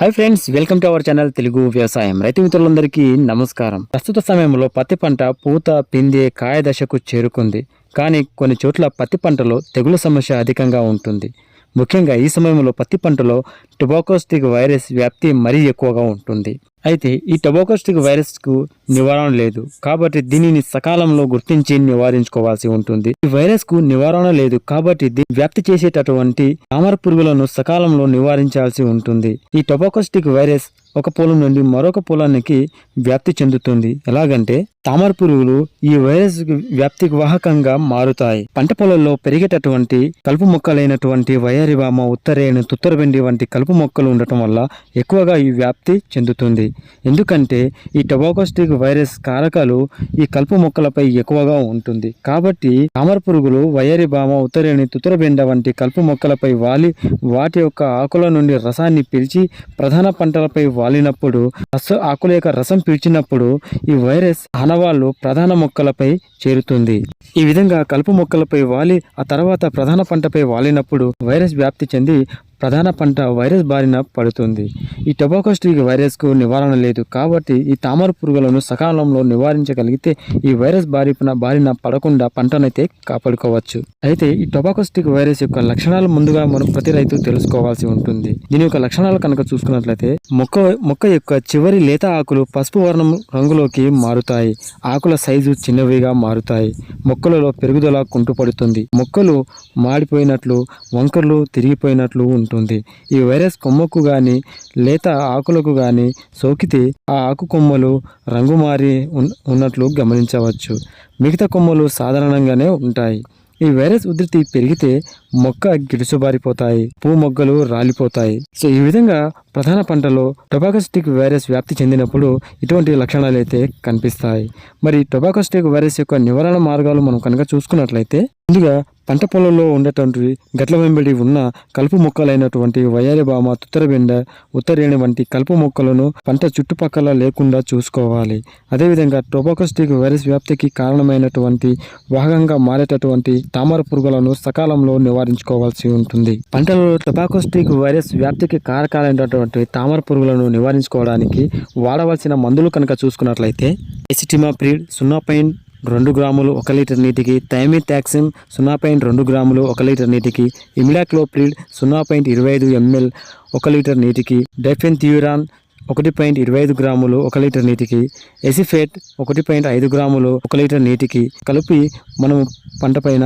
Hi friends welcome to our channel Telugu వ్యవసాయం రైతు మిత్రులందరికీ నమస్కారం. ప్రస్తుత సమయంలో పత్తి పంట పూత పిందే కాయ దశకు చేరుకుంది. కానీ కొన్ని చోట్ల పత్తి పంటలో తెగులు సమస్య అధికంగా ఉంటుంది. ముఖ్యంగా ఈ సమయంలో పత్తి పంటలో టొబాకోస్టిక్ వైరస్ వ్యాప్తి మరీ ఎక్కువగా ఉంటుంది. అయితే ఈ టొబాకోస్టిక్ వైరస్కు నివారణ లేదు. కాబట్టి దీనిని సకాలంలో గుర్తించి నివారించుకోవాల్సి ఉంటుంది. ఈ వైరస్కు నివారణ లేదు కాబట్టి దీన్ని వ్యాప్తి చేసేటటువంటి తామర పురుగులను సకాలంలో నివారించాల్సి ఉంటుంది. ఈ టొబాకోస్టిక్ వైరస్ ఒక పొలం నుండి మరొక పొలానికి వ్యాప్తి చెందుతుంది. ఎలాగంటే తామర పురుగులు ఈ వైరస్ వ్యాప్తికి వాహకంగా మారుతాయి. పంట పొలంలో పెరిగేటటువంటి కలుపు మొక్కలైనటువంటి వయరివామ ఉత్తరేణు తుత్తరబెండి వంటి కలుపు మొక్కలు ఉండటం వల్ల ఎక్కువగా ఈ వ్యాప్తి చెందుతుంది. ఎందుకంటే ఈ టొబాకోస్టిక్ వైరస్ కారకాలు ఈ కలుపు మొక్కలపై ఎక్కువగా ఉంటుంది. కాబట్టి తామర పురుగులు వయరిబామ ఉత్తరేణి తుత్తరబెండ వంటి కలుపు మొక్కలపై వాలి వాటి యొక్క ఆకుల నుండి రసాన్ని పీల్చి ప్రధాన పంటలపై వాలినప్పుడు రస ఆకుల యొక్క రసం పీల్చినప్పుడు ఈ వైరస్ ఆనవాళ్ళు ప్రధాన మొక్కలపై చేరుతుంది. ఈ విధంగా కలుపు మొక్కలపై వాలి ఆ తర్వాత ప్రధాన పంటపై వాలినప్పుడు వైరస్ వ్యాప్తి చెంది ప్రధాన పంట వైరస్ బారిన పడుతుంది. ఈ టొబాకోస్టిక్ వైరస్కు నివారణ లేదు. కాబట్టి ఈ తామర పురుగులను సకాలంలో నివారించగలిగితే ఈ వైరస్ బారిన బారిన పడకుండా పంటనైతే కాపాడుకోవచ్చు. అయితే ఈ టొబాకోస్టిక్ వైరస్ యొక్క లక్షణాలు ముందుగా మనం ప్రతి రైతు తెలుసుకోవాల్సి ఉంటుంది. దీని యొక్క లక్షణాలు కనుక చూసుకున్నట్లయితే మొక్క మొక్క యొక్క చివరి లేత ఆకులు పసుపు వర్ణం రంగులోకి మారుతాయి. ఆకుల సైజు చిన్నవిగా మారుతాయి. మొక్కలలో పెరుగుదల కుంటుపడుతుంది. మొక్కలు మాడిపోయినట్లు వంకర్లు తిరిగిపోయినట్లు ఉంటుంది. ఈ వైరస్ కొమ్మకు కానీ లేత ఆకులకు కానీ సోకితే ఆ ఆకు కొమ్మలు రంగు మారి ఉన్- ఉన్నట్లు గమనించవచ్చు. మిగతా కొమ్మలు సాధారణంగానే ఉంటాయి. ఈ వైరస్ ఉధృతి పెరిగితే మొక్క గిడుసుబారిపోతాయి పూ మొగ్గలు రాలిపోతాయి. సో ఈ విధంగా ప్రధాన పంటలో టొబాకోస్టిక్ వైరస్ వ్యాప్తి చెందినప్పుడు ఇటువంటి లక్షణాలు అయితే కనిపిస్తాయి. మరి టొబాకోస్టిక్ వైరస్ యొక్క నివారణ మార్గాలు మనం కనుక చూసుకున్నట్లయితే ముందుగా పంట పొలంలో ఉండేటువంటి గట్ల వెంబడి ఉన్న కలుపు మొక్కలైనటువంటి వయారిబామ తుత్తరబెండ ఉత్తరేణి వంటి కలుపు మొక్కలను పంట చుట్టుపక్కల లేకుండా చూసుకోవాలి. అదేవిధంగా టొబాకోస్టిక్ వైరస్ వ్యాప్తికి కారణమైనటువంటి వాహకంగా మారేటటువంటి తామర పురుగులను సకాలంలో నివారించుకోవాల్సి ఉంటుంది. పంటలలో టొబాకోస్టిక్ వైరస్ వ్యాప్తికి కారకాలైనటువంటి తామర పురుగులను నివారించుకోవడానికి వాడవలసిన మందులు కనుక చూసుకున్నట్లయితే ఎసిటిమాప్రిడ్ సున్నా పాయింట్ రెండు గ్రాములు ఒక లీటర్ నీటికి థైమిథాక్సిన్ సున్నా పాయింట్ రెండు గ్రాములు ఒక లీటర్ నీటికి ఇమిడాక్లోప్రిడ్ సున్నా పాయింట్ ఇరవై ఐదు ఎంఎల్ ఒక లీటర్ నీటికి డెఫెన్థ్యూరాన్ ఒకటి పాయింట్ ఇరవై ఐదు గ్రాములు ఒక లీటర్ నీటికి ఎసిఫేట్ ఒకటి పాయింట్ ఐదు గ్రాములు ఒక లీటర్ నీటికి కలిపి మనం పంట పైన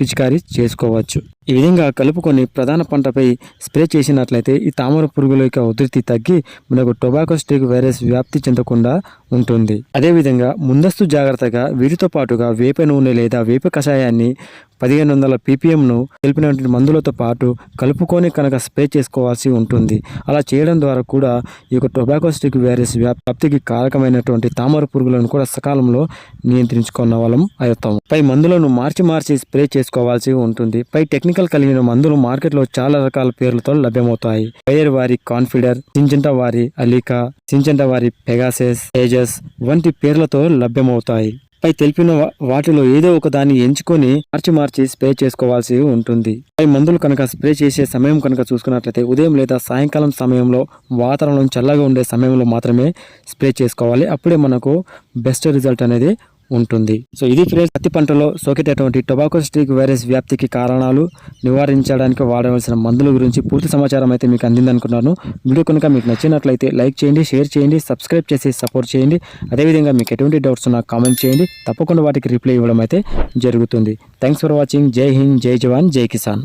పిచికారీ చేసుకోవచ్చు. ఈ విధంగా కలుపుకొని ప్రధాన పంటపై స్ప్రే చేసినట్లయితే ఈ తామర పురుగుల యొక్క ఉధృతి తగ్గి మనకు టొబాకో స్టేక్ వైరస్ వ్యాప్తి చెందకుండా ఉంటుంది. అదేవిధంగా ముందస్తు జాగ్రత్తగా వీటితో పాటుగా వేప నూనె లేదా వేప కషాయాన్ని పదిహేను వందల పీపీఎంను తెలిపినటువంటి మందులతో పాటు కలుపుకొని కనుక స్ప్రే చేసుకోవాల్సి ఉంటుంది. అలా చేయడం ద్వారా కూడా ఈ యొక్క టొబాకోస్టిక్ వైరస్ వ్యాప్తికి కారకమైనటువంటి తామర పురుగులను కూడా సకాలంలో నియంత్రించుకున్న వాళ్ళం అవుతాము పై మందులను మార్చి మార్చి స్ప్రే చేసుకోవాల్సి ఉంటుంది. పై టెక్నికల్ కలిగిన మందులు మార్కెట్లో చాలా రకాల పేర్లతో లభ్యమవుతాయి. వైర్ వారి కాన్ఫిడర్ సింజంట వారి అలీకా సింజంట వారి పెగాసెస్ ఏజస్ వంటి పేర్లతో లభ్యమవుతాయి. పై తెలిపిన వాటిలో ఏదో ఒక దాన్ని ఎంచుకొని మార్చి మార్చి స్ప్రే చేసుకోవాల్సి ఉంటుంది. పై మందులు కనుక స్ప్రే చేసే సమయం కనుక చూసుకున్నట్లయితే ఉదయం లేదా సాయంకాలం సమయంలో వాతావరణం చల్లగా ఉండే సమయంలో మాత్రమే స్ప్రే చేసుకోవాలి. అప్పుడే మనకు బెస్ట్ రిజల్ట్ అనేది ఉంటుంది. సో ఇది ఫ్రెండ్స్ పత్తి పంటలో సోకేటటువంటి టొబాకో స్టీక్ వైరస్ వ్యాప్తికి కారణాలు నివారించడానికి వాడవలసిన మందుల గురించి పూర్తి సమాచారం అయితే మీకు అందింది అనుకున్నాను వీడియో కనుక మీకు నచ్చినట్లయితే లైక్ చేయండి షేర్ చేయండి సబ్స్క్రైబ్ చేసి సపోర్ట్ చేయండి. అదేవిధంగా మీకు ఎటువంటి డౌట్స్ ఉన్నా కామెంట్ చేయండి. తప్పకుండా వాటికి రిప్లై ఇవ్వడం అయితే జరుగుతుంది. Thanks for watching. జై హింద్ జై జవాన్ జై కిసాన్.